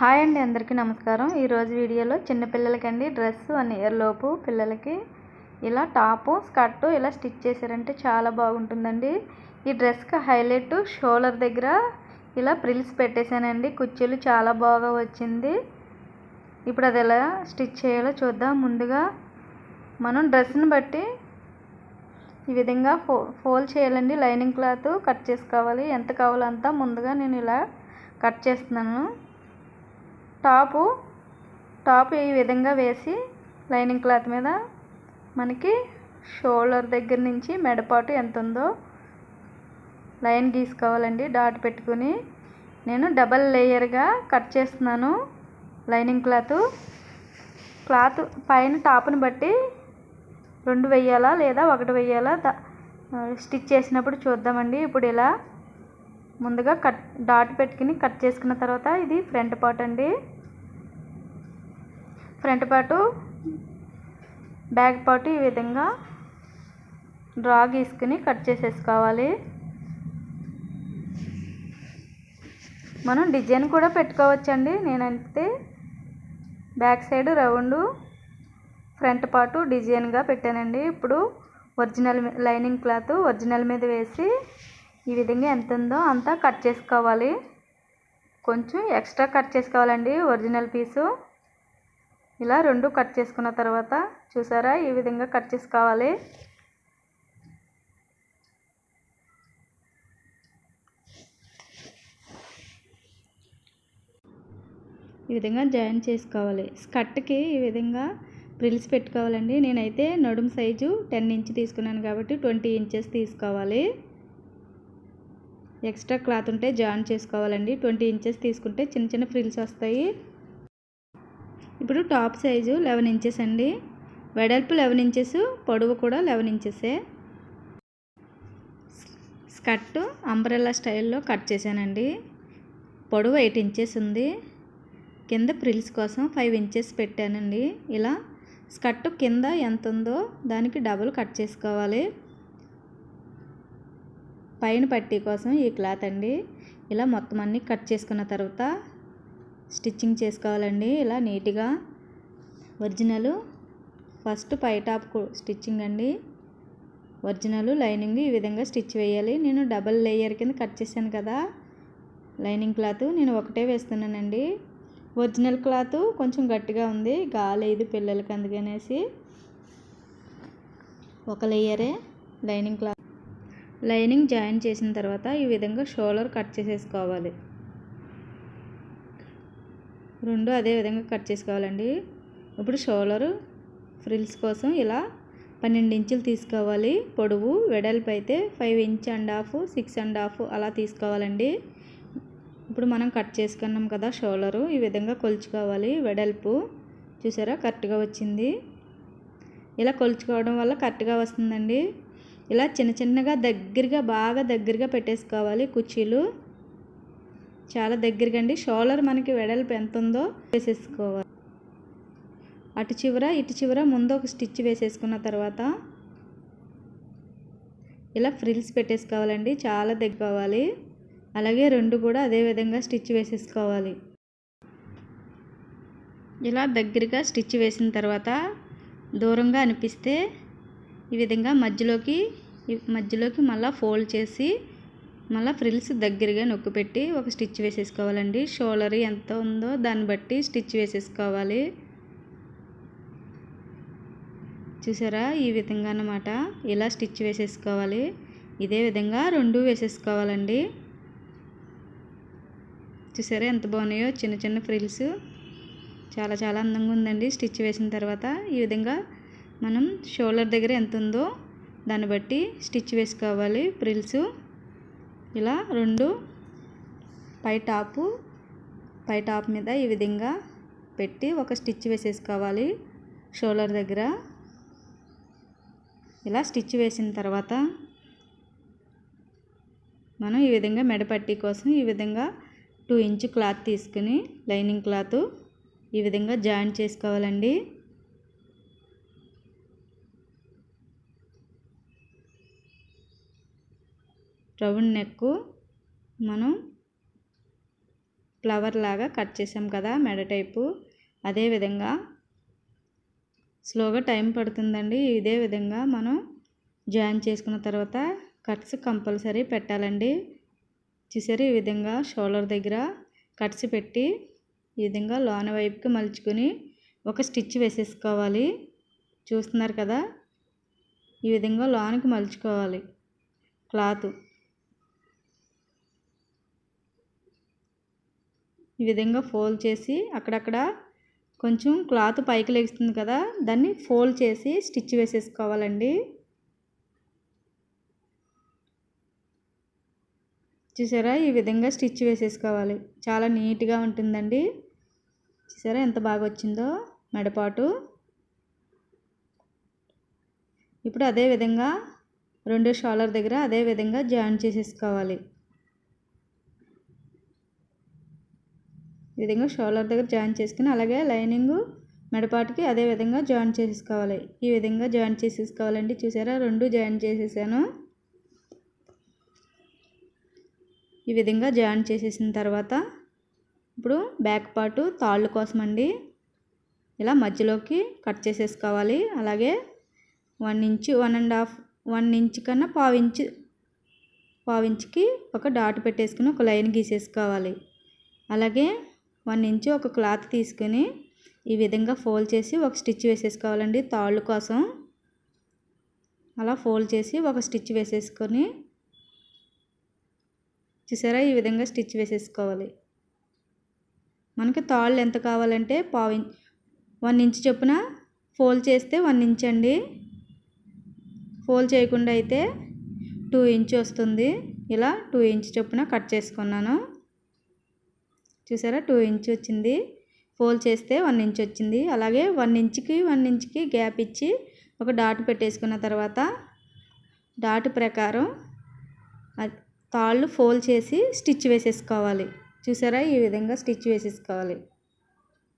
Hi అండి అందరికీ నమస్కారం. ఈరోజు వీడియోలో చిన్నపిల్లలకండి డ్రెస్ వన్ ఇయర్ లోపు పిల్లలకి ఇలా టాపు స్కర్టు ఇలా స్టిచ్ చేశారంటే చాలా బాగుంటుందండి. ఈ డ్రెస్కి హైలైట్ షోల్డర్ దగ్గర ఇలా ప్రిల్స్ పెట్టేశానండి. కుర్చీలు చాలా బాగా వచ్చింది. ఇప్పుడు అది ఎలా స్టిచ్ చేయాలో చూద్దాం. ముందుగా మనం డ్రెస్ని బట్టి ఈ విధంగా ఫో ఫోల్డ్ చేయాలండి. లైనింగ్ క్లాత్ కట్ చేసుకోవాలి. ఎంత కావాలో అంతా ముందుగా నేను ఇలా కట్ చేస్తున్నాను. టాపు టాప్ ఈ విధంగా వేసి లైనింగ్ క్లాత్ మీద మనకి షోల్డర్ దగ్గర నుంచి మెడపాటు ఎంత ఉందో లైన్ గీసుకోవాలండి డాట్ పెట్టుకుని. నేను డబల్ లేయర్గా కట్ చేస్తున్నాను లైనింగ్ క్లాత్. క్లాత్ పైన టాప్ని బట్టి రెండు వెయ్యాలా లేదా ఒకటి వెయ్యాలా స్టిచ్ చేసినప్పుడు చూద్దామండి. ఇప్పుడు ఇలా ముందుగా కట్ డాట్ పెట్టుకుని కట్ చేసుకున్న తర్వాత ఇది ఫ్రంట్ పార్ట్ అండి. ఫ్రంట్ పార్టు బ్యాక్ పార్ట్ ఈ విధంగా డ్రా గీసుకుని కట్ చేసేసుకోవాలి. మనం డిజైన్ కూడా పెట్టుకోవచ్చండి. నేనంటే back side round front part డిజైన్గా పెట్టానండి. ఇప్పుడు ఒరిజినల్ లైనింగ్ క్లాత్ ఒరిజినల్ మీద వేసి ఈ విధంగా ఎంత ఉందో అంతా కట్ చేసుకోవాలి. కొంచెం ఎక్స్ట్రా కట్ చేసుకోవాలండి ఒరిజినల్ పీసు. ఇలా రెండు కట్ చేసుకున్న తర్వాత చూసారా ఈ విధంగా కట్ చేసుకోవాలి. ఈ విధంగా జాయిన్ చేసుకోవాలి. స్కర్ట్కి ఈ విధంగా ప్రిల్స్ పెట్టుకోవాలండి. నేనైతే నడుము సైజు టెన్ ఇంచ్ తీసుకున్నాను కాబట్టి ట్వంటీ ఇంచెస్ తీసుకోవాలి. ఎక్స్ట్రా క్లాత్ ఉంటే జాయిన్ చేసుకోవాలండి. ట్వంటీ ఇంచెస్ తీసుకుంటే చిన్న చిన్న ఫ్రిల్స్ వస్తాయి. ఇప్పుడు టాప్ సైజు లెవెన్ ఇంచెస్ అండి. వెడల్పు లెవెన్ ఇంచెస్ పొడవు కూడా లెవెన్ ఇంచెసే. స్కర్ట్ అంబ్రెల్లా స్టైల్లో కట్ చేశానండి. పొడవు ఎయిట్ ఇంచెస్ ఉంది. కింద ప్రిల్స్ కోసం ఫైవ్ ఇంచెస్ పెట్టానండి. ఇలా స్కర్ట్ కింద ఎంత ఉందో దానికి డబుల్ కట్ చేసుకోవాలి. పైన పట్టీ కోసం ఈ క్లాత్ అండి. ఇలా మొత్తం అన్నీ కట్ చేసుకున్న తర్వాత స్టిచ్చింగ్ చేసుకోవాలండి. ఇలా నీట్గా ఒరిజినల్ ఫస్ట్ పై టాప్ స్టిచ్చింగ్ అండి. ఒరిజినల్ లైనింగ్ ఈ విధంగా స్టిచ్ వేయాలి. నేను డబల్ లేయర్ కింద కట్ చేశాను కదా. లైనింగ్ క్లాత్ నేను ఒకటే వేస్తున్నానండి. ఒరిజినల్ క్లాత్ కొంచెం గట్టిగా ఉంది. గాలేదు పిల్లలకి అందుకనేసి ఒక లేయరే లైనింగ్ క్లాత్. లైనింగ్ జాయిన్ చేసిన తర్వాత ఈ విధంగా షోల్డర్ కట్ చేసేసుకోవాలి. రెండు అదే విధంగా కట్ చేసుకోవాలండి. ఇప్పుడు షోల్డర్ ఫ్రిల్స్ కోసం ఇలా పన్నెండు ఇంచులు తీసుకోవాలి. పొడవు వెడల్పు అయితే five inch and half six and half అలా తీసుకోవాలండి. ఇప్పుడు మనం కట్ చేసుకున్నాం కదా షోల్డరు ఈ విధంగా కొలుచుకోవాలి. వెడల్పు చూసారా కరెక్ట్గా వచ్చింది. ఇలా కొలుచుకోవడం వల్ల కరెక్ట్గా వస్తుందండి. ఇలా చిన్న చిన్నగా దగ్గరగా బాగా దగ్గరగా పెట్టేసుకోవాలి కుర్చీలు. చాలా దగ్గరగా అండి. షోలర్ మనకి వెడల్పు ఎంత ఉందో వేసేసుకోవాలి. అటు చివర ఇటు చివర ముందు ఒక స్టిచ్ వేసేసుకున్న తర్వాత ఇలా ఫ్రిల్స్ పెట్టేసుకోవాలండి. చాలా దగ్గవాలి అలాగే రెండు కూడా అదే విధంగా స్టిచ్ వేసేసుకోవాలి. ఇలా దగ్గరగా స్టిచ్ వేసిన తర్వాత దూరంగా అనిపిస్తే ఈ విధంగా మధ్యలోకి మధ్యలోకి మళ్ళీ ఫోల్డ్ చేసి మళ్ళీ ఫ్రిల్స్ దగ్గరగా నొక్కి పెట్టి ఒక స్టిచ్ వేసేసుకోవాలండి. షోలర్ ఎంత ఉందో దాన్ని బట్టి స్టిచ్ వేసేసుకోవాలి. చూసారా? ఈ విధంగా అన్నమాట ఇలా స్టిచ్ వేసేసుకోవాలి. ఇదే విధంగా రెండు వేసేసుకోవాలండి. చూసారా ఎంత బాగున్నాయో? చిన్న చిన్న ఫ్రిల్స్. చాలా చాలా అందంగా ఉందండి స్టిచ్ వేసిన తర్వాత. ఈ విధంగా మనం షోల్డర్ దగ్గర ఎంత ఉందో దాన్ని బట్టి స్టిచ్ వేసుకోవాలి ప్రిల్స్. ఇలా రెండు పై టాపు పై టాప్ మీద ఈ విధంగా పెట్టి ఒక స్టిచ్ వేసేసుకోవాలి షోల్డర్ దగ్గర. ఇలా స్టిచ్ వేసిన తర్వాత మనం ఈ విధంగా మెడపట్టి కోసం ఈ విధంగా టూ ఇంచ్ క్లాత్ తీసుకుని లైనింగ్ క్లాత్ ఈ విధంగా జాయిన్ చేసుకోవాలండి. రౌండ్ నెక్ మనం ఫ్లవర్ లాగా కట్ చేసాం కదా మెడ టైపు. అదే విధంగా స్లోగా టైం పడుతుందండి. ఇదే విధంగా మనం జాయిన్ చేసుకున్న తర్వాత కట్స్ కంపల్సరీ పెట్టాలండి. చూసారు ఈ విధంగా షోల్డర్ దగ్గర కట్స్ పెట్టి ఈ విధంగా లోన వైపుకి మలుచుకొని ఒక స్టిచ్ వేసేసుకోవాలి. చూస్తున్నారు కదా? ఈ విధంగా లోనికి మలుచుకోవాలి క్లాత్. ఈ విధంగా ఫోల్డ్ చేసి అక్కడక్కడ కొంచెం క్లాత్ పైకి లెగుస్తుంది కదా దాన్ని ఫోల్డ్ చేసి స్టిచ్ వేసేసుకోవాలండి. చూసారా? ఈ విధంగా స్టిచ్ వేసేసుకోవాలి. చాలా నీట్గా ఉంటుందండి. చూసారా? ఎంత బాగా వచ్చిందో మెడపాటు. ఇప్పుడు అదే విధంగా రెండు షాలర్ దగ్గర అదే విధంగా జాయిన్ చేసేసుకోవాలి. ఈ విధంగా షోల్డర్ దగ్గర జాయిన్ చేసుకుని అలాగే లైనింగ్ మెడపాటుకి అదే విధంగా జాయిన్ చేసేసుకోవాలి ఈ విధంగా జాయిన్ చేసేసుకోవాలండి. చూసారా? రెండు జాయిన్ చేసేసాను. ఈ విధంగా జాయిన్ చేసేసిన తర్వాత ఇప్పుడు బ్యాక్ పార్టు తాళ్ళు కోసం అండి ఇలా మధ్యలోకి కట్ చేసేసుకోవాలి. అలాగే one inch one and half one inch కన్నా పావు పావించ్కి పావు ఇంచుకి ఒక డాట్ పెట్టేసుకుని ఒక లైన్ గీసేసుకోవాలి. అలాగే వన్ ఇంచు ఒక క్లాత్ తీసుకుని ఈ విధంగా ఫోల్డ్ చేసి ఒక స్టిచ్ వేసేసుకోవాలండి తాళ్ళు కోసం. అలా ఫోల్డ్ చేసి ఒక స్టిచ్ వేసేసుకొని చూసారా? ఈ విధంగా స్టిచ్ వేసేసుకోవాలి. మనకి తాళ్ళు ఎంత కావాలంటే పావు వన్ ఇంచ్ చొప్పున ఫోల్డ్ చేస్తే వన్ ఇంచ్ అండి. ఫోల్డ్ చేయకుండా అయితే టూ ఇంచ్ వస్తుంది. ఇలా టూ ఇంచ్ చొప్పున కట్ చేసుకున్నాను. చూసారా? టూ ఇంచ్ వచ్చింది. ఫోల్డ్ చేస్తే వన్ ఇంచ్ వచ్చింది. అలాగే వన్ ఇంచ్కి వన్ ఇంచ్కి గ్యాప్ ఇచ్చి ఒక డాట్ పెట్టేసుకున్న తర్వాత డాట్ ప్రకారం తాళ్ళు ఫోల్డ్ చేసి స్టిచ్ వేసేసుకోవాలి. చూసారా? ఈ విధంగా స్టిచ్ వేసేసుకోవాలి.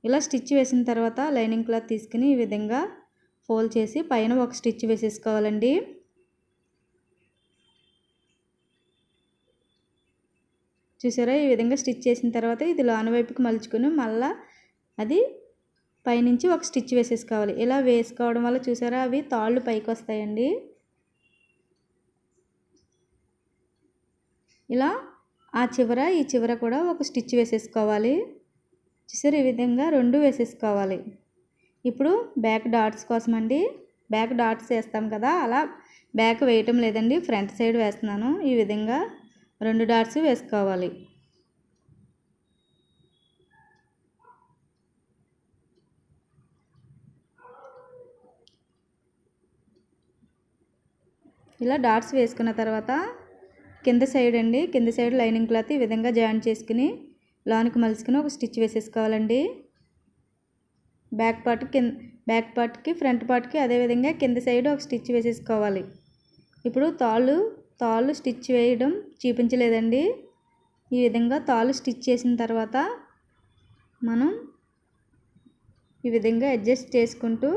ఇలా స్టిచ్ వేసిన తర్వాత లైనింగ్ క్లాత్ తీసుకుని ఈ విధంగా ఫోల్డ్ చేసి పైన ఒక స్టిచ్ వేసేసుకోవాలండి. చూసారా? ఈ విధంగా స్టిచ్ చేసిన తర్వాత ఇది లోన వైపుకి మలుచుకొని మళ్ళా అది పైనుంచి ఒక స్టిచ్ వేసేసుకోవాలి. ఇలా వేసుకోవడం వల్ల చూసారా? అవి తాళ్ళు పైకి వస్తాయండి. ఇలా ఆ చివర ఈ చివర కూడా ఒక స్టిచ్ వేసేసుకోవాలి. చూసారు? ఈ విధంగా రెండు వేసేసుకోవాలి. ఇప్పుడు బ్యాక్ డాట్స్ కోసం అండి బ్యాక్ డాట్స్ వేస్తాం కదా? అలా బ్యాక్ వేయటం లేదండి. ఫ్రంట్ సైడ్ వేస్తున్నాను. ఈ విధంగా రెండు డాట్స్ వేసుకోవాలి. ఇలా డాట్స్ వేసుకున్న తర్వాత కింద సైడ్ అండి కింద సైడ్ లైనింగ్ క్లాత్ ఈ విధంగా జాయిన్ చేసుకుని లోనికి మలుచుకుని ఒక స్టిచ్ వేసేసుకోవాలండి. బ్యాక్ పార్ట్ కింద బ్యాక్ పార్ట్కి ఫ్రంట్ పార్ట్కి అదేవిధంగా కింద సైడ్ ఒక స్టిచ్ వేసేసుకోవాలి. ఇప్పుడు తాళ్ళు తాళ్ళు స్టిచ్ వేయడం చూపించలేదండి. ఈ విధంగా తాళ్ళు స్టిచ్ చేసిన తర్వాత మనం ఈ విధంగా అడ్జస్ట్ చేసుకుంటూ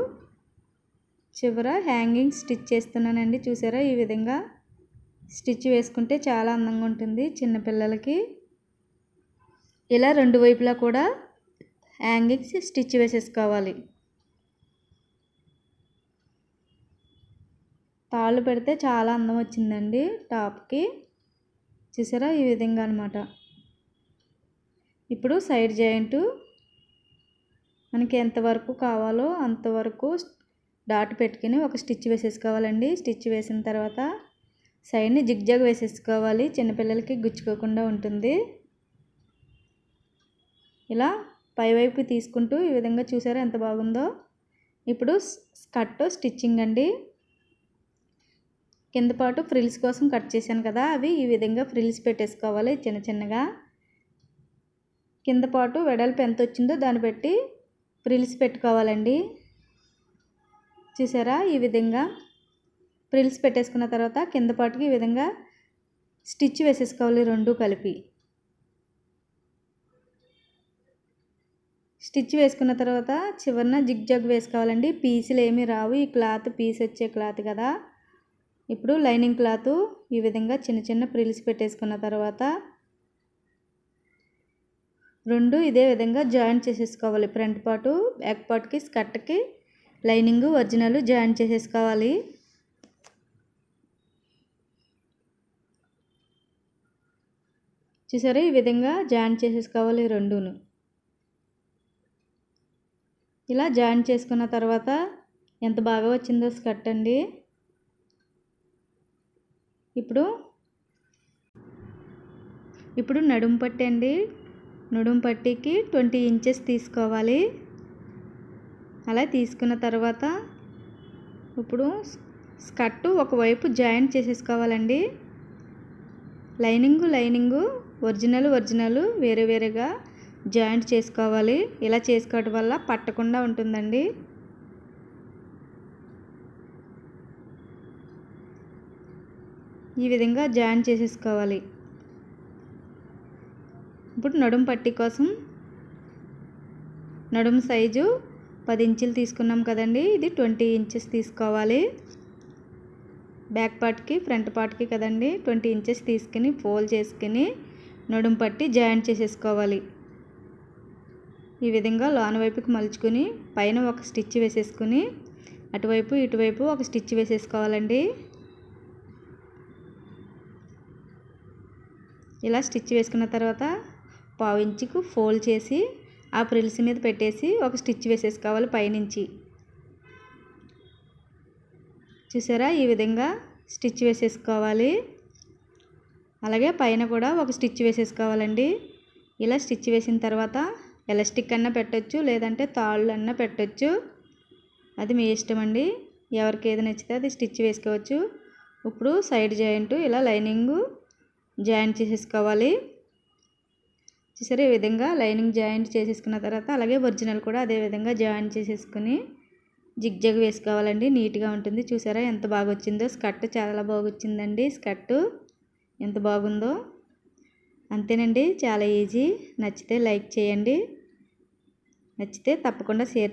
చివర హ్యాంగింగ్ స్టిచ్ చేస్తున్నానండి. చూసారా? ఈ విధంగా స్టిచ్ వేసుకుంటే చాలా అందంగా ఉంటుంది చిన్నపిల్లలకి ఇలా రెండు వైపులా కూడా హ్యాంగింగ్స్ స్టిచ్ వేసేసుకోవాలి. తాళ్ళు పెడితే చాలా అందం వచ్చిందండి టాప్కి. చూసారా? ఈ విధంగా అనమాట ఇప్పుడు సైడ్ జాయింట్ మనకి ఎంతవరకు కావాలో అంతవరకు డాట్ పెట్టుకుని ఒక స్టిచ్ వేసేసుకోవాలండి. స్టిచ్ వేసిన తర్వాత సైడ్ని జిగ్జాగ్ వేసేసుకోవాలి. చిన్నపిల్లలకి గుచ్చుకోకుండా ఉంటుంది. ఇలా పైవైపు తీసుకుంటూ ఈ విధంగా చూసారా ఎంత బాగుందో? ఇప్పుడు స్కర్ట్ స్టిచ్చింగ్ అండి. కింద పాటు ఫ్రిల్స్ కోసం కట్ చేశాను కదా అవి ఈ విధంగా ఫ్రిల్స్ పెట్టేసుకోవాలి చిన్న చిన్నగా. కింద పాటు వెడల్పు ఎంత వచ్చిందో దాన్ని బట్టి ఫ్రిల్స్ పెట్టుకోవాలండి. చూసారా? ఈ విధంగా ఫ్రిల్స్ పెట్టేసుకున్న తర్వాత కింద పాటుకి ఈ విధంగా స్టిచ్ వేసేసుకోవాలి రెండు కలిపి. స్టిచ్ వేసుకున్న తర్వాత చివరిన జిగ్ జగ్ వేసుకోవాలండి. పీసులు ఏమీ రావు. ఈ క్లాత్ పీస్ వచ్చే క్లాత్ కదా. ఇప్పుడు లైనింగ్ క్లాత్ ఈ విధంగా చిన్న చిన్న ప్రిల్స్ పెట్టేసుకున్న తర్వాత రెండు ఇదే విధంగా జాయిన్ చేసేసుకోవాలి. ఫ్రంట్ పార్టు బ్యాక్ పార్ట్కి స్కర్ట్కి లైనింగ్ ఒరిజినల్ జాయిన్ చేసేసుకోవాలి. చూసారా? ఈ విధంగా జాయిన్ చేసేసుకోవాలి రెండును. ఇలా జాయిన్ చేసుకున్న తర్వాత ఎంత బాగా వచ్చిందో స్కర్ట్ అండి. ఇప్పుడు? ఇప్పుడు నడుము పట్టి అండి. నడుము పట్టికి ట్వంటీ ఇంచెస్ తీసుకోవాలి. అలా తీసుకున్న తర్వాత ఇప్పుడు స్కర్ట్ ఒకవైపు జాయింట్ చేసేసుకోవాలండి. లైనింగు లైనింగు ఒరిజినల్ ఒరిజినల్ వేరే వేరేగా జాయింట్ చేసుకోవాలి. ఇలా చేసుకోవడం వల్ల పట్టకుండా ఉంటుందండి. ఈ విధంగా జాయిన్ చేసేసుకోవాలి. ఇప్పుడు నడుము పట్టి కోసం నడుము సైజు పది ఇంచులు తీసుకున్నాం కదండి. ఇది ట్వంటీ ఇంచెస్ తీసుకోవాలి. బ్యాక్ పార్ట్కి ఫ్రంట్ పార్ట్కి కదండి. ట్వంటీ ఇంచెస్ తీసుకుని ఫోల్డ్ చేసుకుని నడుము పట్టి జాయింట్ చేసేసుకోవాలి. ఈ విధంగా లోన వైపుకి మలుచుకుని పైన ఒక స్టిచ్ వేసేసుకుని అటువైపు ఇటువైపు ఒక స్టిచ్ వేసేసుకోవాలండి. ఇలా స్టిచ్ వేసుకున్న తర్వాత పావు ఇంచుకు ఫోల్డ్ చేసి ఆ ప్రిల్స్ మీద పెట్టేసి ఒక స్టిచ్ వేసేసుకోవాలి పైనుంచి. చూసారా? ఈ విధంగా స్టిచ్ వేసేసుకోవాలి. అలాగే పైన కూడా ఒక స్టిచ్ వేసేసుకోవాలండి. ఇలా స్టిచ్ వేసిన తర్వాత ఎలాస్టిక్ అన్నా పెట్టచ్చు లేదంటే తాళ్ళు అన్నా పెట్టచ్చు. అది మీ ఇష్టం అండి ఎవరికి ఏది నచ్చితే అది స్టిచ్ వేసుకోవచ్చు. ఇప్పుడు సైడ్ జాయింట్ ఇలా లైనింగు జాయింట్ చేసేసుకోవాలి. చూసారు? ఈ విధంగా లైనింగ్ జాయింట్ చేసేసుకున్న తర్వాత అలాగే ఒరిజినల్ కూడా అదే విధంగా జాయింట్ చేసేసుకుని జిగ్జగ్ వేసుకోవాలండి. నీట్గా ఉంటుంది. చూసారా? ఎంత బాగా వచ్చిందో స్కర్ట్ చాలా బాగా వచ్చిందండి స్కర్ట్ ఎంత బాగుందో. అంతేనండి. చాలా ఈజీ. నచ్చితే లైక్ చేయండి. నచ్చితే తప్పకుండా షేర్